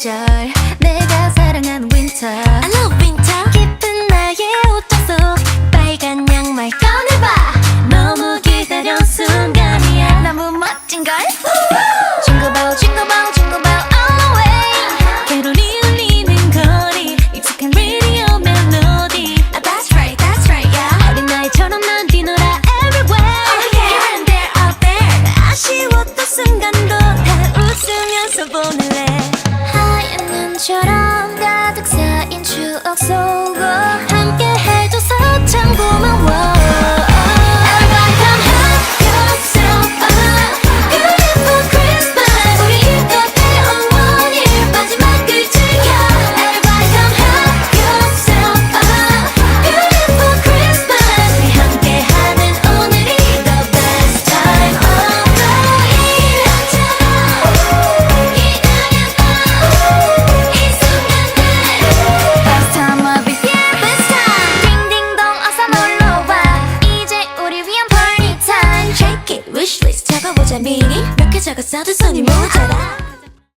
내가 사랑하는 winter I love winter 깊은 나의 옷장 속 빨간 양말 꺼내봐 너무 기다려온 순간이야 너무 멋진걸 Jingle bell jingle bell jingle bell all the way 캐롤이 울리는 거리 익숙한 라디오 멜로디 ah, That's right that's right yeah 어린 나이처럼 난 뛰놀아 everywhere Oh, yeah. Here and there out there 아쉬웠던 순간도 다 웃으면서 보낼래 눈처럼 적어보자 미리 몇 개 적었어도 손이 모자라